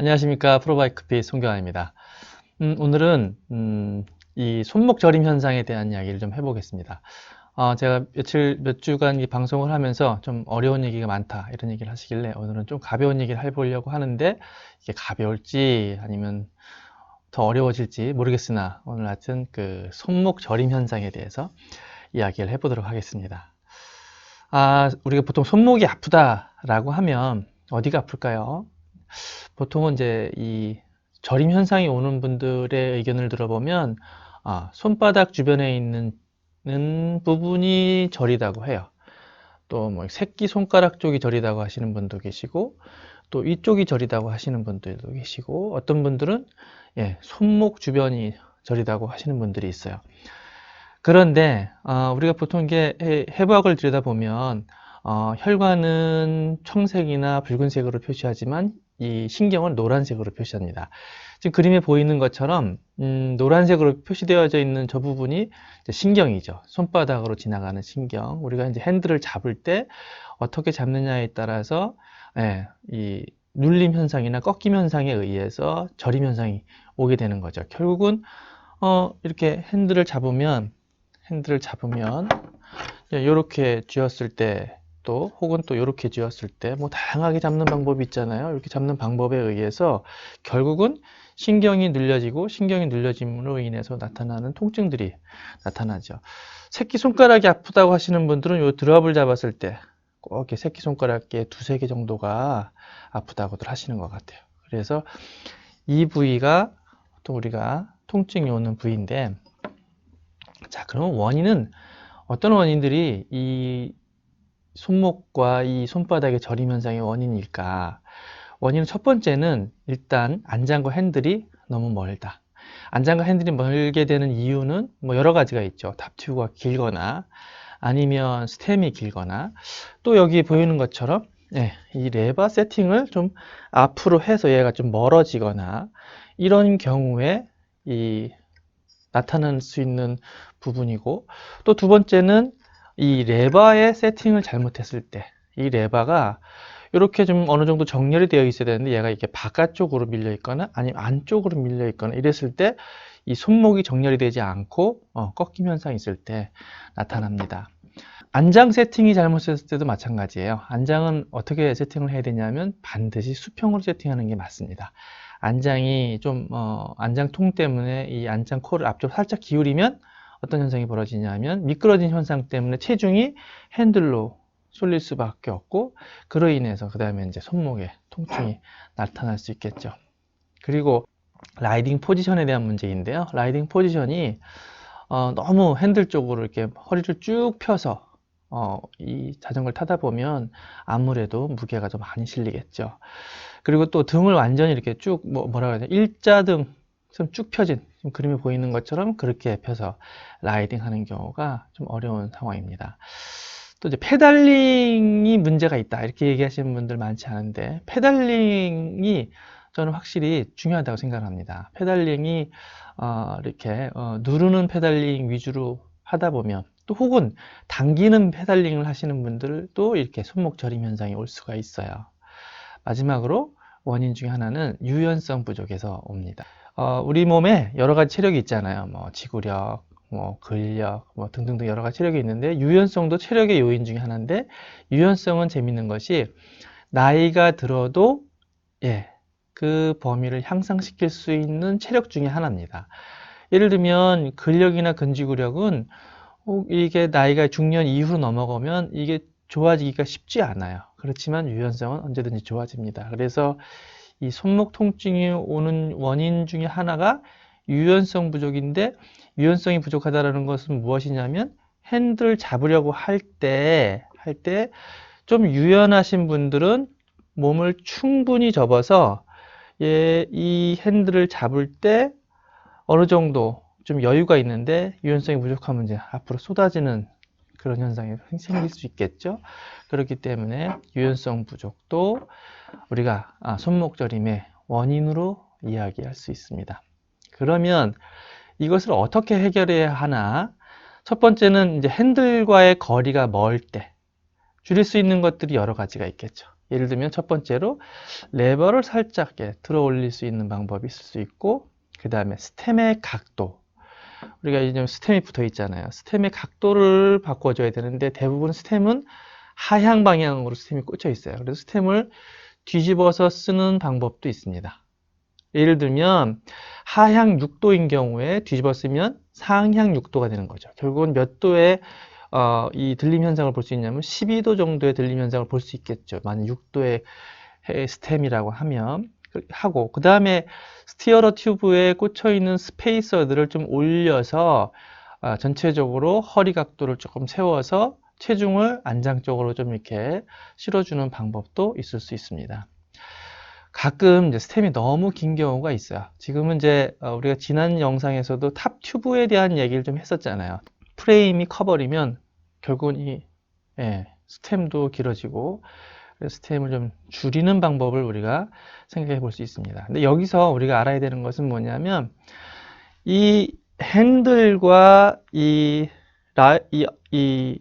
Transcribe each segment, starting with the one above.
안녕하십니까 프로바이크피 송경환입니다. 음, 오늘은 음, 이 손목 저림 현상에 대한 이야기를 좀 해보겠습니다. 어, 제가 며칠 몇 주간 이 방송을 하면서 좀 어려운 얘기가 많다 이런 얘기를 하시길래 오늘은 좀 가벼운 얘기를 해보려고 하는데 이게 가벼울지 아니면 더 어려워질지 모르겠으나 오늘 하여튼 그 손목 저림 현상에 대해서 이야기를 해보도록 하겠습니다. 아, 우리가 보통 손목이 아프다 라고 하면 어디가 아플까요? 보통은 이제 이 저림 현상이 오는 분들의 의견을 들어보면 아, 손바닥 주변에 있는 부분이 저리다고 해요. 또 뭐 새끼 손가락 쪽이 저리다고 하시는 분도 계시고 또 이쪽이 저리다고 하시는 분들도 계시고 어떤 분들은 예, 손목 주변이 저리다고 하시는 분들이 있어요. 그런데 어, 우리가 보통 이게 해부학을 들여다보면 어, 혈관은 청색이나 붉은색으로 표시하지만 이 신경은 노란색으로 표시합니다. 지금 그림에 보이는 것처럼 음, 노란색으로 표시되어져 있는 저 부분이 신경이죠. 손바닥으로 지나가는 신경. 우리가 이제 핸들을 잡을 때 어떻게 잡느냐에 따라서 예, 이 눌림 현상이나 꺾임 현상에 의해서 저림 현상이 오게 되는 거죠. 결국은 어, 이렇게 핸들을 잡으면 핸들을 잡으면 이렇게 쥐었을 때 또 혹은 또 이렇게 쥐었을 때 뭐 다양하게 잡는 방법이 있잖아요. 이렇게 잡는 방법에 의해서 결국은 신경이 눌려지고 신경이 눌려짐으로 인해서 나타나는 통증들이 나타나죠. 새끼 손가락이 아프다고 하시는 분들은 이 드랍을 잡았을 때 꼭 이렇게 새끼 손가락에 두세 개 정도가 아프다고들 하시는 것 같아요. 그래서 이 부위가 또 우리가 통증이 오는 부위인데 자, 그러면 원인은 어떤 원인들이 이 손목과 이 손바닥의 저림 현상의 원인일까? 원인은 첫 번째는 일단 안장과 핸들이 너무 멀다. 안장과 핸들이 멀게 되는 이유는 뭐 여러 가지가 있죠. 탑튜브가 길거나 아니면 스템이 길거나 또 여기 보이는 것처럼 네, 이 레바 세팅을 좀 앞으로 해서 얘가 좀 멀어지거나 이런 경우에 이 나타날 수 있는 부분이고 또 두 번째는 이 레바의 세팅을 잘못했을 때 이 레바가 이렇게 좀 어느 정도 정렬이 되어 있어야 되는데 얘가 이렇게 바깥쪽으로 밀려 있거나 아니면 안쪽으로 밀려 있거나 이랬을 때 이 손목이 정렬이 되지 않고 어, 꺾임 현상이 있을 때 나타납니다. 안장 세팅이 잘못됐을 때도 마찬가지예요. 안장은 어떻게 세팅을 해야 되냐면 반드시 수평으로 세팅하는 게 맞습니다. 안장이 좀 어, 안장통 때문에 이 안장 코를 앞쪽 살짝 기울이면 어떤 현상이 벌어지냐면 미끄러진 현상 때문에 체중이 핸들로 쏠릴 수밖에 없고 그로 인해서 그 다음에 이제 손목에 통증이 나타날 수 있겠죠. 그리고 라이딩 포지션에 대한 문제인데요. 라이딩 포지션이 어, 너무 핸들 쪽으로 이렇게 허리를 쭉 펴서 어, 이 자전거를 타다 보면 아무래도 무게가 좀 많이 실리겠죠. 그리고 또 등을 완전히 이렇게 쭉 뭐, 뭐라 그래야 되나 일자등 쭉 펴진 지금 그림에 보이는 것처럼 그렇게 펴서 라이딩 하는 경우가 좀 어려운 상황입니다. 또 이제 페달링이 문제가 있다 이렇게 얘기하시는 분들 많지 않은데 페달링이 저는 확실히 중요하다고 생각합니다. 페달링이 어, 이렇게 어, 누르는 페달링 위주로 하다 보면 또 혹은 당기는 페달링을 하시는 분들도 이렇게 손목 저림 현상이 올 수가 있어요. 마지막으로 원인 중에 하나는 유연성 부족에서 옵니다. 어, 우리 몸에 여러 가지 체력이 있잖아요. 뭐 지구력, 뭐 근력, 뭐 등등등 여러 가지 체력이 있는데 유연성도 체력의 요인 중에 하나인데 유연성은 재밌는 것이 나이가 들어도 예, 그 범위를 향상시킬 수 있는 체력 중에 하나입니다. 예를 들면 근력이나 근지구력은 이게 나이가 중년 이후로 넘어가면 이게 좋아지기가 쉽지 않아요. 그렇지만 유연성은 언제든지 좋아집니다. 그래서 이 손목 통증이 오는 원인 중에 하나가 유연성 부족인데 유연성이 부족하다는 것은 무엇이냐면 핸들 잡으려고 할 때 할 때 좀 유연하신 분들은 몸을 충분히 접어서 예, 이 핸들을 잡을 때 어느 정도 좀 여유가 있는데 유연성이 부족하면 이제 앞으로 쏟아지는 그런 현상이 생길 수 있겠죠. 그렇기 때문에 유연성 부족도 우리가 아, 손목 저림의 원인으로 이야기할 수 있습니다. 그러면 이것을 어떻게 해결해야 하나? 첫 번째는 이제 핸들과의 거리가 멀 때 줄일 수 있는 것들이 여러 가지가 있겠죠. 예를 들면 첫 번째로 레버를 살짝 들어 올릴 수 있는 방법이 있을 수 있고 그 다음에 스템의 각도 우리가 이제 스템이 붙어 있잖아요. 스템의 각도를 바꿔줘야 되는데 대부분 스템은 하향 방향으로 스템이 꽂혀 있어요. 그래서 스템을 뒤집어서 쓰는 방법도 있습니다. 예를 들면 하향 6도인 경우에 뒤집어 쓰면 상향 6도가 되는 거죠. 결국은 몇 도의 어, 이 들림 현상을 볼 수 있냐면 12도 정도의 들림 현상을 볼 수 있겠죠. 만약 6도의 스템이라고 하면 하고 그 다음에 스티어러 튜브에 꽂혀 있는 스페이서들을 좀 올려서 어, 전체적으로 허리 각도를 조금 세워서 체중을 안장적으로 좀 이렇게 실어주는 방법도 있을 수 있습니다. 가끔 이제 스템이 너무 긴 경우가 있어요. 지금은 이제 어, 우리가 지난 영상에서도 탑 튜브에 대한 얘기를 좀 했었잖아요. 프레임이 커버리면 결국은 이 예, 스템도 길어지고 스템을 좀 줄이는 방법을 우리가 생각해 볼 수 있습니다. 근데 여기서 우리가 알아야 되는 것은 뭐냐면 이 핸들과 이, 라, 이, 이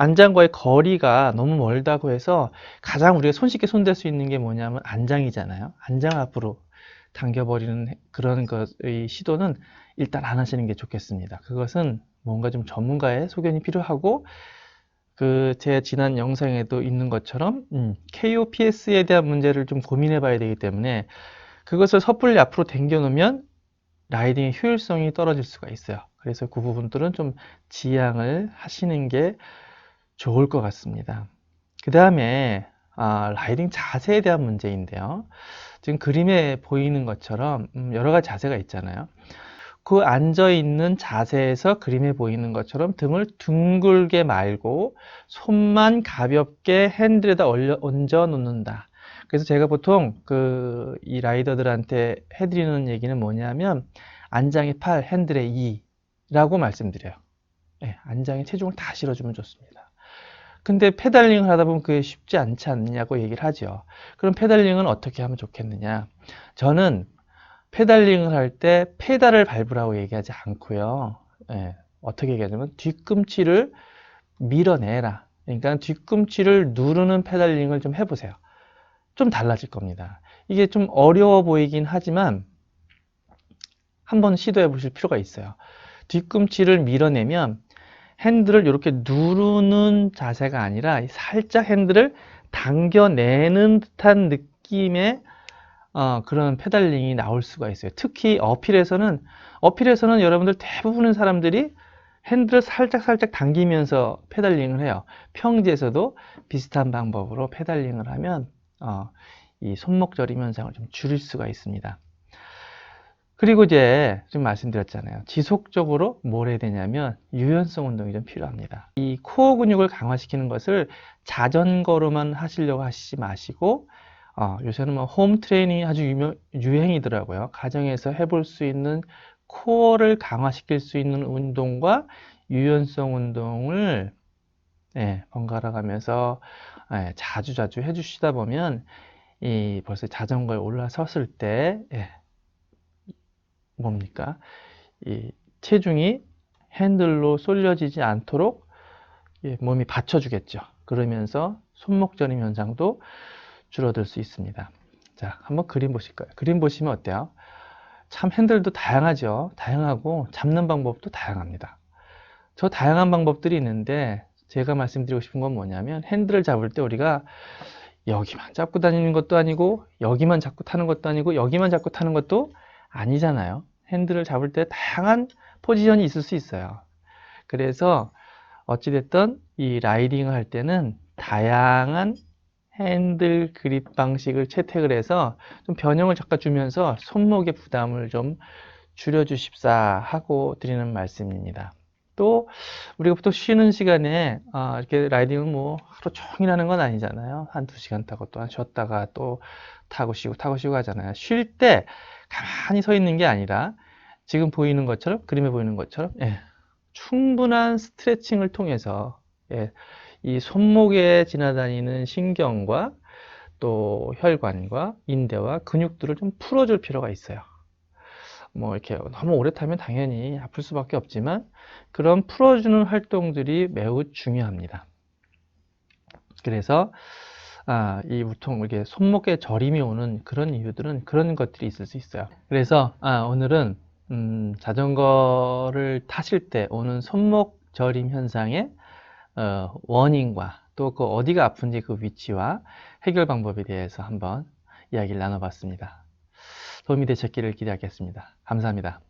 안장과의 거리가 너무 멀다고 해서 가장 우리가 손쉽게 손댈 수 있는 게 뭐냐면 안장이잖아요. 안장 앞으로 당겨버리는 그런 것의 시도는 일단 안 하시는 게 좋겠습니다. 그것은 뭔가 좀 전문가의 소견이 필요하고 그 제 지난 영상에도 있는 것처럼 음, KOPS에 대한 문제를 좀 고민해 봐야 되기 때문에 그것을 섣불리 앞으로 당겨 놓으면 라이딩의 효율성이 떨어질 수가 있어요. 그래서 그 부분들은 좀 지양을 하시는 게 좋을 것 같습니다. 그 다음에 아, 라이딩 자세에 대한 문제인데요. 지금 그림에 보이는 것처럼 음, 여러 가지 자세가 있잖아요. 그 앉아 있는 자세에서 그림에 보이는 것처럼 등을 둥글게 말고 손만 가볍게 핸들에다 올려, 얹어 놓는다. 그래서 제가 보통 그 이 라이더들한테 해드리는 얘기는 뭐냐면 안장의 팔, 핸들의 이라고 말씀드려요. 네, 안장에 체중을 다 실어주면 좋습니다. 근데 페달링을 하다 보면 그게 쉽지 않지 않느냐고 얘기를 하죠. 그럼 페달링은 어떻게 하면 좋겠느냐? 저는 페달링을 할 때 페달을 밟으라고 얘기하지 않고요. 예, 어떻게 얘기하냐면 뒤꿈치를 밀어내라. 그러니까 뒤꿈치를 누르는 페달링을 좀 해보세요. 좀 달라질 겁니다. 이게 좀 어려워 보이긴 하지만 한번 시도해 보실 필요가 있어요. 뒤꿈치를 밀어내면 핸들을 이렇게 누르는 자세가 아니라 살짝 핸들을 당겨내는 듯한 느낌의 어, 그런 페달링이 나올 수가 있어요. 특히 어필에서는 어필에서는 여러분들 대부분의 사람들이 핸들을 살짝 살짝 당기면서 페달링을 해요. 평지에서도 비슷한 방법으로 페달링을 하면 어, 이 손목 저림 현상을 좀 줄일 수가 있습니다. 그리고 이제 좀 말씀드렸잖아요. 지속적으로 뭘 해야 되냐면 유연성 운동이 좀 필요합니다. 이 코어 근육을 강화시키는 것을 자전거로만 하시려고 하시지 마시고 어, 요새는 뭐 홈 트레이닝이 아주 유명, 유행이더라고요. 가정에서 해볼 수 있는 코어를 강화시킬 수 있는 운동과 유연성 운동을 예, 번갈아 가면서 예, 자주 자주 해주시다 보면 이 벌써 자전거에 올라섰을 때 예, 뭡니까? 이 체중이 핸들로 쏠려지지 않도록 몸이 받쳐주겠죠. 그러면서 손목 저림 현상도 줄어들 수 있습니다. 자, 한번 그림 보실까요? 그림 보시면 어때요? 참 핸들도 다양하죠. 다양하고 잡는 방법도 다양합니다. 저 다양한 방법들이 있는데 제가 말씀드리고 싶은 건 뭐냐면 핸들을 잡을 때 우리가 여기만 잡고 다니는 것도 아니고 여기만 잡고 타는 것도 아니고 여기만 잡고 타는 것도 아니잖아요. 핸들을 잡을 때 다양한 포지션이 있을 수 있어요. 그래서 어찌됐든 이 라이딩을 할 때는 다양한 핸들 그립 방식을 채택을 해서 좀 변형을 바꿔주면서 손목의 부담을 좀 줄여주십사 하고 드리는 말씀입니다. 또 우리가 보통 쉬는 시간에 아, 이렇게 라이딩은 뭐 하루 종일 하는 건 아니잖아요. 한 두 시간 타고 또 쉬었다가 또 타고 쉬고 타고 쉬고 하잖아요. 쉴 때 가만히 서 있는 게 아니라 지금 보이는 것처럼 그림에 보이는 것처럼 예, 충분한 스트레칭을 통해서 예, 이 손목에 지나다니는 신경과 또 혈관과 인대와 근육들을 좀 풀어줄 필요가 있어요. 뭐 이렇게 너무 오래 타면 당연히 아플 수밖에 없지만 그런 풀어주는 활동들이 매우 중요합니다. 그래서 아, 이 보통 이게 손목에 저림이 오는 그런 이유들은 그런 것들이 있을 수 있어요. 그래서 아, 오늘은 음, 자전거를 타실 때 오는 손목 저림 현상의 어, 원인과 또 그 어디가 아픈지 그 위치와 해결 방법에 대해서 한번 이야기를 나눠봤습니다. 도움이 되셨기를 기대하겠습니다. 감사합니다.